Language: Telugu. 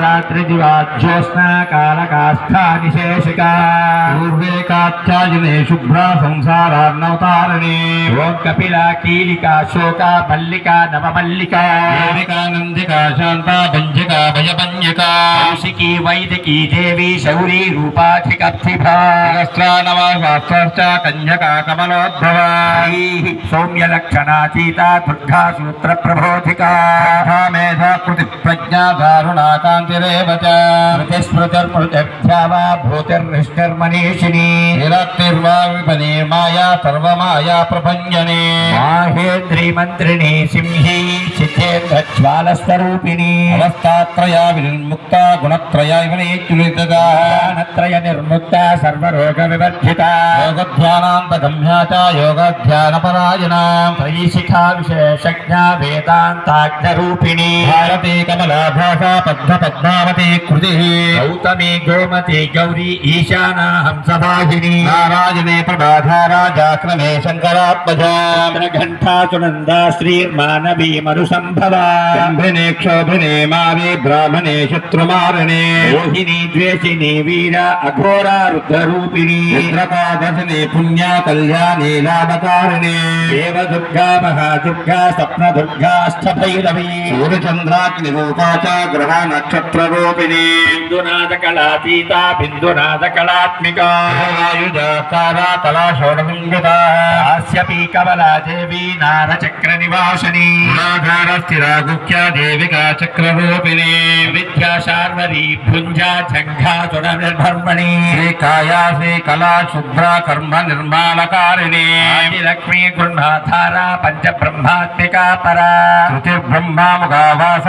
రాత్రిదివా జ్యోత్స్నా కాలకాస్థా నిశేషికా పూర్వే కాత్యాయనే శుభ్ర సంసారార్ణవతారణే ఓం కపిల కీలికా శోక మల్లికా నవమల్లికా దేవికా నందికా శాంత భంజికా భయభంజికా కౌశికీ వైదికీ దేవి శౌరీ రూపాధికర్థిభా సహస్రానవ శాస్త్రశ్చ కన్యకా కమలోద్భవ సౌమ్యలక్షణా సీతా దుర్గా సూత్ర ప్రబోధికా మేధ కృతి ప్రజ్ఞా దారుణా కాంతిరేవ చ స్మృతిర్మృతిర్భ్యావా భూతిర్నిష్కర్మణీషిణీ నిరక్తిర్వా విపనే మాయా సర్వమాయా ప్రపంచనే మాహేంద్రీ మంత్రిణీ సింహీ సిద్ధేంద్రజ్వాలస్వరూపిణీ అవస్థాత్రయా వినిర్ముక్త గుణత్రయా వినయచ్యులితగా జ్ఞానత్రయ నిర్ముక్త సర్వరోగ వివర్జిత. యోగధ్యానాంతగమ్యా చ యోగధ్యానపరాయణ. త్రయీశిఖా విశేషజ్ఞ వేదాంతాజ్ఞరూపిణీ. భారతే కమలా కృతి గౌతమి గోమతి గౌరీ ఈశానా హంసవాహిని నారాయణే ప్రభాధారాజాక్రమే శంకరాత్మజ ఘంటా సునంద శ్రీర్మానవీ మనుసంభవ క్షోభినే మారే బ్రాహ్మణే శత్రుమారణే మోహిని ద్వేషిణి వీర అఘోరా రుద్రరూపిణి ఇంద్రకాదశినే పుణ్యా కళ్యాణే లాభకారిణే దేవదుర్గా మహాదుర్గా స్వప్నదుర్గా అష్టభైరవీ సూర్యచంద్రాగ్ని రూపా చ గ్రహ నక్షత్ర రూపిణి బిందునాద కళాతీత బిందునాద కళాత్మిక ఆయుధాకారా షోడశంగిత హాస్యపీ కమలా దేవి నారచక్ర నివాసని స్థిరా గుఖ్య దేవికా చక్ర రూపిణి విద్యా శార్వరి భుంజా జంఘా సుర నిర్భర్మణి శ్రీ కాయా శ్రీ కళా శుభ్ర కర్మ నిర్మాణకారిణి లక్ష్మీ గృహాధార పంచ బ్రహ్మాత్మికా పరా శృతిర్బ్రహ్మాముఖావాస